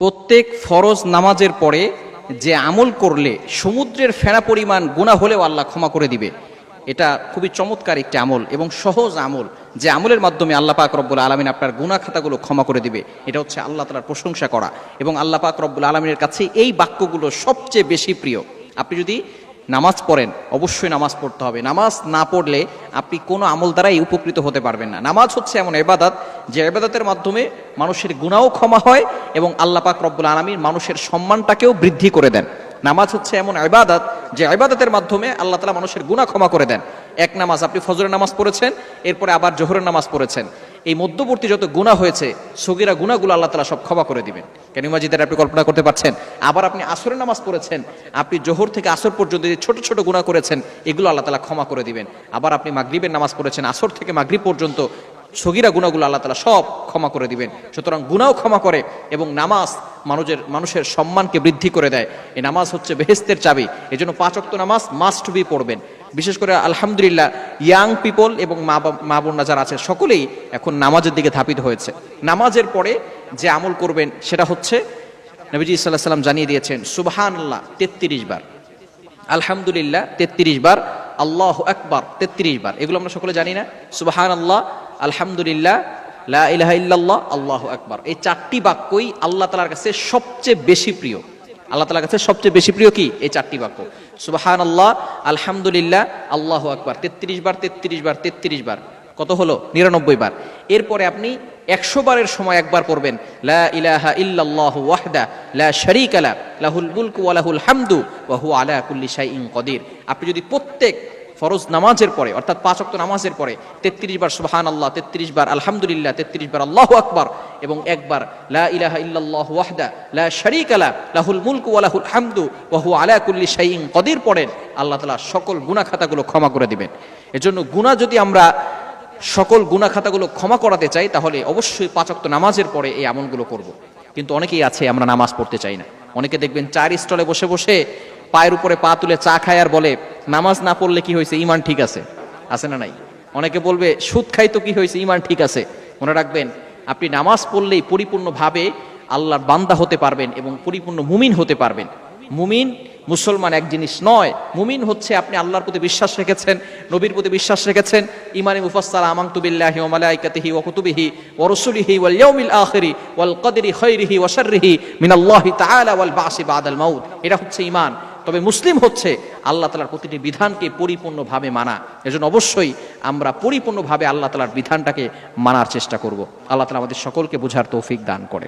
প্রত্যেক ফরজ নামাজের পরে যে আমল করলে সমুদ্রের ফেনা পরিমাণ গুণা হলেও আল্লাহ ক্ষমা করে দিবে। এটা খুবই চমৎকার একটি আমল এবং সহজ আমল যে আমলের মাধ্যমে আল্লাহ পাক রব্বুল আলমিন আপনার গুণা খাতাগুলো ক্ষমা করে দিবে। এটা হচ্ছে আল্লাহ তালার প্রশংসা করা এবং আল্লাহ পাক রব্বুল আলমিনের কাছে এই বাক্যগুলো সবচেয়ে বেশি প্রিয়। আপনি যদি নামাজ পড়েন, অবশ্যই নামাজ পড়তে হবে। নামাজ না পড়লে আপনি কোনো আমল দ্বারাই উপকৃত হতে পারবেন না। নামাজ হচ্ছে এমন এবাদাত যে এবাদাতের মাধ্যমে মানুষের গুণাও ক্ষমা হয় এবং আল্লাহ পাক রব্বুল আলমীর মানুষের সম্মানটাকেও বৃদ্ধি করে দেন। নামাজ হচ্ছে এমন ইবাদত, যে ইবাদতের মাধ্যমে আল্লাহ তালা মানুষের গুনাহ ক্ষমা করে দেন। এক নামাজ আপনি ফজরের নামাজ পড়েছেন, এরপরে আবার জোহরের নামাজ পড়েছেন। এই মধ্যবর্তী যত গুণা হয়েছে, সগিরা গুণাগুলো আল্লাহ তালা সব ক্ষমা করে দিবেন। কেন মাজিদের আপনি কল্পনা করতে পারছেন? আবার আপনি আসরের নামাজ পড়েছেন, আপনি জোহর থেকে আসর পর্যন্ত যে ছোট ছোট গুণা করেছেন, এগুলো আল্লাহ তালা ক্ষমা করে দিবেন। আবার আপনি মাগরিবের নামাজ পড়েছেন, আসর থেকে মাগরিব পর্যন্ত সগিরা গুণাগুলো আল্লাহ তালা সব ক্ষমা করে দিবেন। সুতরাং গুনাও ক্ষমা করে এবং নামাজ মানুষের মানুষের সম্মানকে বৃদ্ধি করে দেয়। এই নামাজ হচ্ছে বেহেস্তের চাবি। এই জন্য পাঁচক্ত নামাজ মাস্ট বি পড়বেন। বিশেষ করে আলহামদুলিল্লাহ ইয়াং পিপল এবং মা মা বোনরা যারা আছে, সকলেই এখন নামাজের দিকে ধাপিত হয়েছে। নামাজের পরে যে আমল করবেন, সেটা হচ্ছে নবীজি সাল্লাহ সাল্লাম জানিয়ে দিয়েছেন সুবহান আল্লাহ তেত্রিশ বার। আলহামদুলিল্লাহ, তেত্রিশ বার, আল্লাহ একবার তেত্রিশ বার। এগুলো আমরা সকলে জানি না। সুবাহান আল্লাহ আলহামদুলিল্লাহ, লা ইল্লাল্লাহ, আল্লাহ একবার এই চারটি বাক্যই আল্লাহ তালার কাছে সবচেয়ে বেশি প্রিয়। আল্লাহ তালার কাছে সবচেয়ে বেশি প্রিয় কি? এই চারটি বাক্য। সুবাহান আল্লাহ আলহামদুলিল্লাহ, আল্লাহ আকবার, তেত্রিশ বার তেত্রিশ বার তেত্রিশ বার। কত হলো? নিরানব্বই বার। এরপরে আপনি একশো বারের সময় একবার পড়বেন, লা ইলাহা ইল্লাল্লাহ ওয়াহদা, লা শারিক লা, লাহুল মুলকু ওয়া লাহুল হামদু, ওয়া হুয়া আলা কুল্লি শাইইন কদির। আপনি যদি প্রত্যেক ফরজ নামাজের পরে, অর্থাৎ পাঁচ ওয়াক্ত নামাজের পরে, তেত্রিশ বার সুবহান আল্লাহ তেত্রিশ বার আলহামদুলিল্লাহ, তেত্রিশ বার আল্লাহ আকবার এবং একবার লা ইলাহা ইল্লাল্লাহু ওয়াহদা, লা শারীকা লা, লাহুল মুলকু হামদু ওয়া হুয়া আলা কুল্লি শাইইন কদির পড়েন, আল্লাহ তাআলা সকল গুনাহ খাতাগুলো ক্ষমা করে দিবেন এজন্য গুনাহ যদি আমরা সকল গুনা খাতাগুলো ক্ষমা করাতে চাই, তাহলে অবশ্যই পাঁচ পাঁচক্ত নামাজের পরে এই আমলগুলো করব। কিন্তু অনেকেই আছে, আমরা নামাজ পড়তে চাই না অনেকে দেখবেন চার স্টলে বসে বসে পায়ের উপরে পা তুলে চা খায় আর বলে, নামাজ না পড়লে কি হয়েছে? ইমান ঠিক আছে। আছে না নাই? অনেকে বলবে, সুদ খাই তো কি হয়েছে? ইমান ঠিক আছে। মনে রাখবেন, আপনি নামাজ পড়লেই পরিপূর্ণভাবে আল্লাহর বান্দা হতে পারবেন এবং পরিপূর্ণ মুমিন হতে পারবেন। মুমিন মুসলমান এক জিনিস নয়। মুমিন হচ্ছে আপনি আল্লাহর প্রতি বিশ্বাস রেখেছেন, নবীর প্রতি বিশ্বাস রেখেছেন। ইমানে মুফাসসাল আমানতু বিল্লাহি ওয়া মালাইকাতিহি ওয়া কুতুবিহি ওয়া রুসুলিহি ওয়াল ইয়াউমিল আখিরি ওয়াল কদরি খাইরিহি ওয়া শাররিহি মিনাল্লাহি তাআলা ওয়াল বাসি বাদাল মাউত। এটা হচ্ছে ঈমান। তবে মুসলিম হচ্ছে আল্লাহ তালার প্রতিটি বিধানকে পরিপূর্ণভাবে মানা। এজন্য অবশ্যই আমরা পরিপূর্ণভাবে আল্লাহ তালার বিধানটাকে মানার চেষ্টা করব। আল্লাহ তালা আমাদের সকলকে বোঝার তৌফিক দান করে